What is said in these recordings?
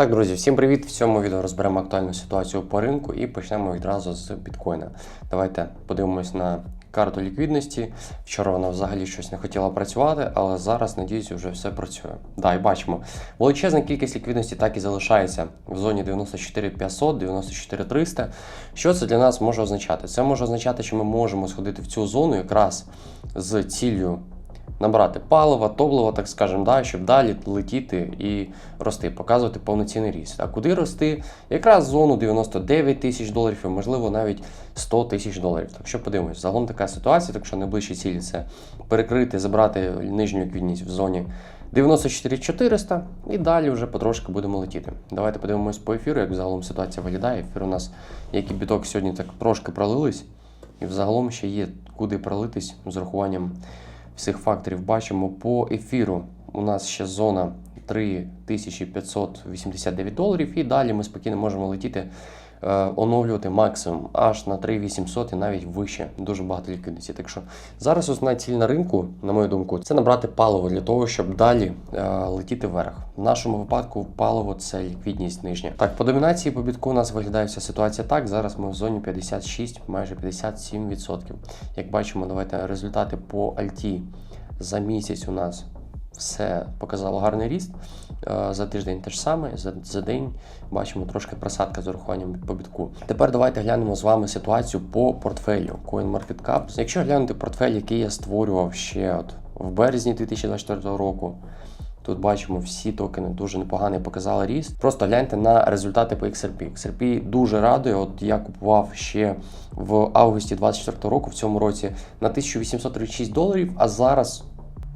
Так, друзі, всім привіт! В цьому відео розберемо актуальну ситуацію по ринку і почнемо відразу з біткоїна. Давайте подивимось на карту ліквідності. Вчора вона взагалі щось не хотіла працювати, але зараз, надіюсь, вже все працює. Да, і бачимо. Величезна кількість ліквідності так і залишається в зоні 94 500, 94 300. Що це для нас може означати? Це може означати, що ми можемо сходити в цю зону якраз з ціллю набрати палива, топлива, так скажемо, да, щоб далі летіти і рости, показувати повноцінний ріст. А куди рости? Якраз зону 99 тисяч доларів, і, можливо, навіть 100 тисяч доларів. Так що подивимось, загалом така ситуація, так що найближчі цілі це перекрити, забрати нижню ліквідність в зоні. 94 400 і далі вже потрошки будемо летіти. Давайте подивимось по ефіру, як загалом ситуація виглядає. Ефір у нас, як і біток, сьогодні так трошки пролились, і взагалом ще є куди пролитись з урахуванням всіх факторів бачимо по ефіру. У нас ще зона 3589 доларів, і далі ми спокійно можемо летіти, оновлювати максимум аж на 3800 і навіть вище. Дуже багато ліквідності. Так що зараз основна ціль на ринку, на мою думку, це набрати паливо для того, щоб далі е, летіти вверх. В нашому випадку паливо це ліквідність нижня. Так, по домінації по бітку у нас виглядає вся ситуація так. Зараз ми в зоні 56, майже 57%. Як бачимо, давайте результати по Альті за місяць у нас все показало гарний ріст. Е, За тиждень те ж саме, за, за день бачимо трошки просадка з урахуванням по бітку. Тепер давайте глянемо з вами ситуацію по портфелю CoinMarketCap. Якщо глянути портфель, який я створював ще от в березні 2024 року. Тут бачимо, всі токени дуже непоганий показали ріст. Просто гляньте на результати по XRP. XRP дуже радує. От я купував ще в августі 2024 року, в цьому році, на 1836 доларів, а зараз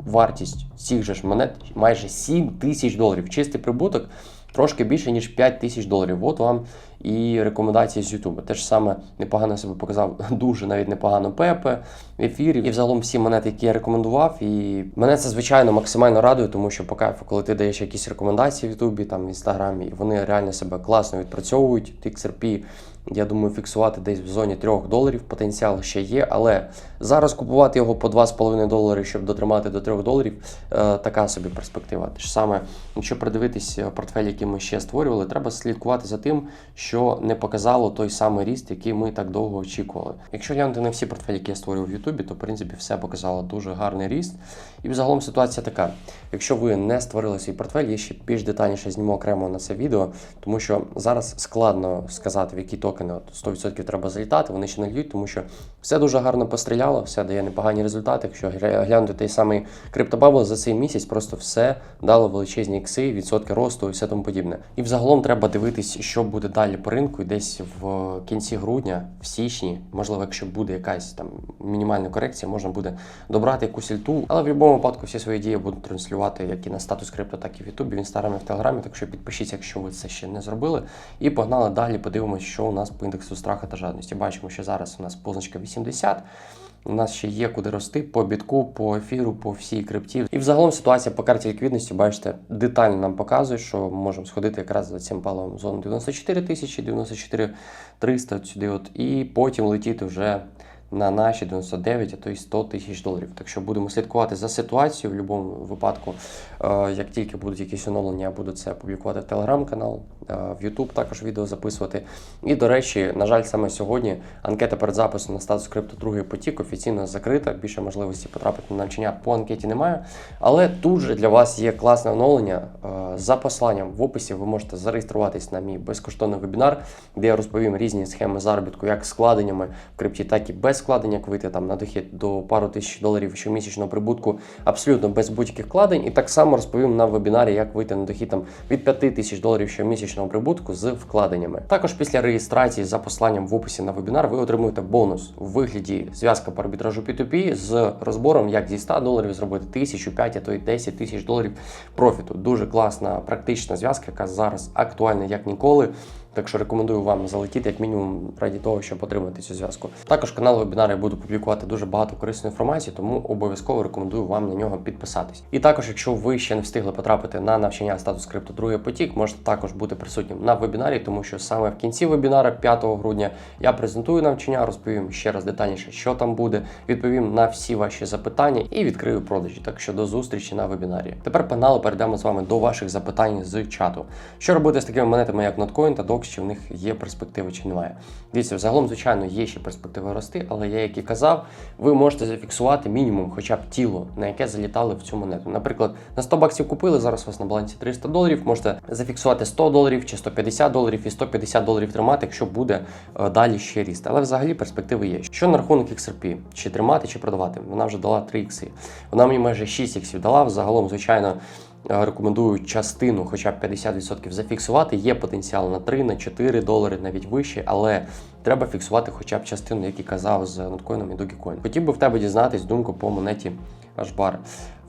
вартість цих же ж монет майже 7 тисяч доларів. Чистий прибуток трошки більше, ніж 5 тисяч доларів. От вам і рекомендації з Ютубу. Те ж саме непогано себе показав, дуже навіть непогано Пепе, ефір і взагалом всі монети, які я рекомендував. І мене це звичайно максимально радує, тому що по кайфу, коли ти даєш якісь рекомендації в Ютубі, там в інстаграмі, вони реально себе класно відпрацьовують. XRP, я думаю, фіксувати десь в зоні 3 доларів. Потенціал ще є, але зараз купувати його по 2,5 долари, щоб дотримати до 3 доларів, е, така собі перспектива. Те ж саме, якщо придивитись е, портфель, який ми ще створювали, треба слідкувати за тим, що не показало той самий ріст, який ми так довго очікували. Якщо глянути на всі портфелі, які я створював в Ютубі, то в принципі все показало дуже гарний ріст. І взагалом ситуація така: якщо ви не створили свій портфель, я ще більш детальніше зніму окремо на це відео, тому що зараз складно сказати, в які токени от 100% треба залітати, вони ще не льють, тому що все дуже гарно постріляло, все дає непогані результати. Якщо глянути той самий криптобабл за цей місяць, просто все дало величезні ікси, відсотки росту і все тому подібне. І взагалом треба дивитись, що буде далі по ринку, і десь в кінці грудня, в січні, можливо, якщо буде якась там мінімальна корекція, можна буде добрати якусь ільту. Але в будь-якому випадку всі свої дії будуть транслювати як і на статус крипто, так і в Ютубі, в інстаграмі, в Телеграмі. Так що підпишіться, якщо ви це ще не зробили. І погнали далі. Подивимось, що у нас по індексу страху та жадності. Бачимо, що зараз у нас позначка 80. У нас ще є куди рости по бітку, по ефіру, по всій крипті. І взагалом ситуація по карті ліквідності, бачите, детально нам показує, що ми можемо сходити якраз за цим паливом зону 94 тисячі, 94 300 сюди, от, і потім летіти вже на наші 99, а то й 100 тисяч доларів. Так що будемо слідкувати за ситуацією в будь-якому випадку. Е, Як тільки будуть якісь оновлення, я буду це публікувати в телеграм-канал, е, в YouTube також відео записувати. І, до речі, на жаль, саме сьогодні анкета перед записом на статус крипто другий потік офіційно закрита. Більше можливості потрапити на навчання по анкеті немає. Але тут же для вас є класне оновлення. Е, За посиланням в описі ви можете зареєструватись на мій безкоштовний вебінар, де я розповім різні схеми заробітку, як складеннями в крипті, так і без складень, як вийти там на дохід до пару тисяч доларів щомісячного прибутку, абсолютно без будь-яких вкладень. І так само розповім на вебінарі, як вийти на дохід там від 5 тисяч доларів щомісячного прибутку з вкладеннями. Також після реєстрації за посиланням в описі на вебінар ви отримуєте бонус у вигляді зв'язка по арбітражу P2P з розбором, як зі 100 доларів зробити 1000, 5, а то й 10 тисяч доларів профіту. Дуже класна практична зв'язка, яка зараз актуальна як ніколи. Так що рекомендую вам залетіти як мінімум раді того, щоб отримати цю зв'язку. Також канал вебінари я буду публікувати дуже багато корисної інформації, тому обов'язково рекомендую вам на нього підписатись. І також, якщо ви ще не встигли потрапити на навчання статус крипто другий потік, можете також бути присутнім на вебінарі, тому що саме в кінці вебінара, 5 грудня, я презентую навчання, розповім ще раз детальніше, що там буде, відповім на всі ваші запитання і відкрию продажі. Так що до зустрічі на вебінарі. Тепер погнали, перейдемо з вами до ваших запитань з чату. Що робити з такими монетами, як Notcoin та DOX, чи в них є перспективи, чи немає? Дивіться, взагалом, звичайно, є ще перспективи рости, але я, як і казав, ви можете зафіксувати мінімум хоча б тіло, на яке залітали в цю монету. Наприклад, на 100 баксів купили, зараз у вас на балансі 300 доларів, можете зафіксувати 100 доларів чи 150 доларів і 150 доларів тримати, якщо буде е, далі ще ріст. Але взагалі перспективи є. Що на рахунок XRP? Чи тримати, чи продавати? Вона вже дала 3 ікси. Вона мені майже 6 іксів дала. Взагалом, звичайно. Рекомендую частину, хоча б 50% зафіксувати. Є потенціал на 3, на 4 долари, навіть вище, але треба фіксувати хоча б частину, як і казав з ноткоїном і Dogecoin. Хотів би в тебе дізнатись думку по монеті Ashbar.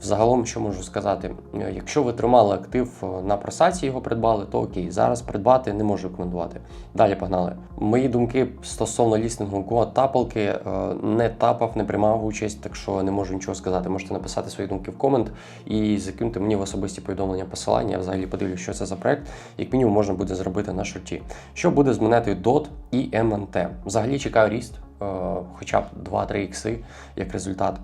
Взагалом, що можу сказати, Е, якщо ви тримали актив е, на просаці, його придбали, то окей. Зараз придбати не можу рекомендувати. Далі погнали. Мої думки стосовно лістингу тапалки е, не тапав, не приймав участь, так що не можу нічого сказати. Можете написати свої думки в комент і закинути мені в особисті повідомлення посилання. Я взагалі подивлюсь, що це за проект. Як мінімум можна буде зробити на шорті. Що буде з монетою DOT і MNT? Взагалі чекаю ріст, хоча б 2-3 ікси як результат.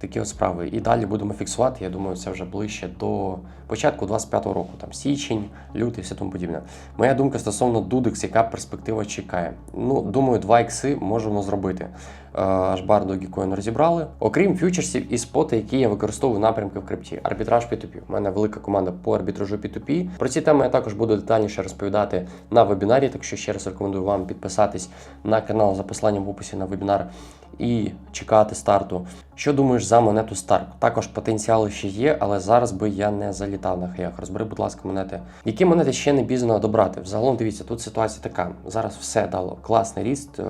Такі от справи. І далі будемо фіксувати. Я думаю, це вже ближче до початку 25-го року, там січень, лютий, все тому подібне. Моя думка стосовно Dudix, яка перспектива чекає. Ну, думаю, 2 ікси можемо зробити. Е, Аж бар Dogecoin розібрали. Окрім фьючерсів і споти, які я використовую напрямки в крипті. Арбітраж P2P. У мене велика команда по арбітражу P2P. Про ці теми я також буду детальніше розповідати на вебінарі. Так що ще раз рекомендую вам підписатись на канал за посиланням в описі на вебінар і чекати старту. Що думаєш за монету Stark? Також потенціал ще є, але зараз би я не залітав на хаях. Розбери, будь ласка, монети. Які монети ще не пізно добрати? Взагалом дивіться, тут ситуація така. Зараз все дало класний ріст, е,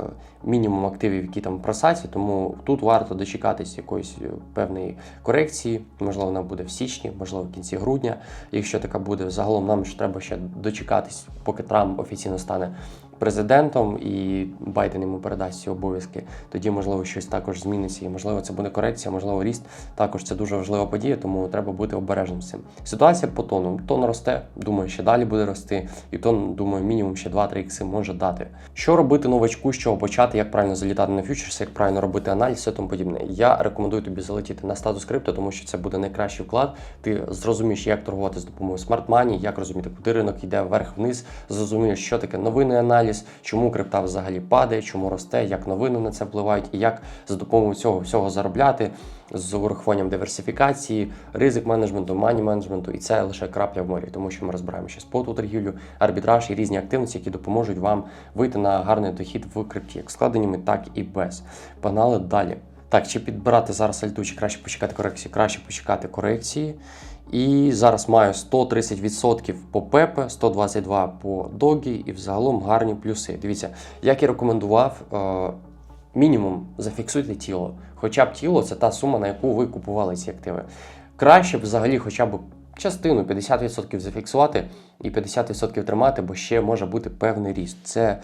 мінімум активів, які там просаці, тому тут варто дочекатись якоїсь е, певної корекції. Можливо, вона буде в січні, можливо, в кінці грудня. Якщо така буде, загалом нам ж треба ще дочекатись, поки Трамп офіційно стане президентом і Байден йому передасть ці обов'язки, тоді можливо щось також зміниться, і можливо це буде корекція, можливо, ріст. Також це дуже важлива подія, тому треба бути обережним цим. Ситуація по тону. Тон росте, думаю, ще далі буде рости, і тон, думаю, мінімум ще 2-3 ікси може дати. Що робити новачку, чого почати, як правильно залітати на фьючерси, як правильно робити аналіз, і тому подібне. Я рекомендую тобі залетіти на статус крипто, тому що це буде найкращий вклад. Ти зрозумієш, як торгувати з допомогою смарт-мані, як розуміти, куди ринок йде вверх-вниз, зрозумієш, що таке новинний аналіз, чому крипта взагалі падає, чому росте, як новини на це впливають, і як за допомогою цього всього заробляти з урахуванням диверсифікації, ризик менеджменту, мані менеджменту, і це лише крапля в морі, тому що ми розбираємо ще споту торгівлю, арбітраж і різні активності, які допоможуть вам вийти на гарний дохід в крипті, як складеннями, так і без. Погнали далі. Так, чи підбирати зараз альту, чи краще почекати корекції? Краще почекати корекції. І зараз маю 130% по Пепе, 122% по Догі і взагалом гарні плюси. Дивіться, як і рекомендував, е, мінімум зафіксуйте тіло. Хоча б тіло це та сума, на яку ви купували ці активи. Краще б взагалі хоча б частину 50% зафіксувати і 50% тримати, бо ще може бути певний ріст. Це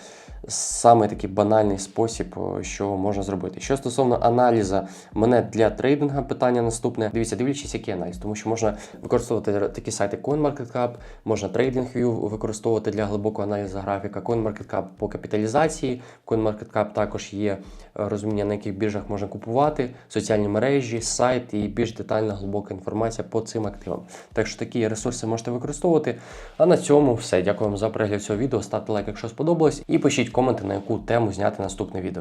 саме такий банальний спосіб, що можна зробити. Що стосовно аналізу монет для трейдинга, питання наступне. Дивіться, дивлячись, який аналіз, тому що можна використовувати такі сайти CoinMarketCap, можна TradingView використовувати для глибокого аналізу графіка, CoinMarketCap по капіталізації. CoinMarketCap також є е, розуміння, на яких біржах можна купувати, соціальні мережі, сайт і більш детальна глибока інформація по цим активам. Так що такі ресурси можете використовувати. А на цьому все. Дякую вам за перегляд цього відео. Ставте лайк, якщо сподобалось, і пишіть коменти, на яку тему зняти наступне відео.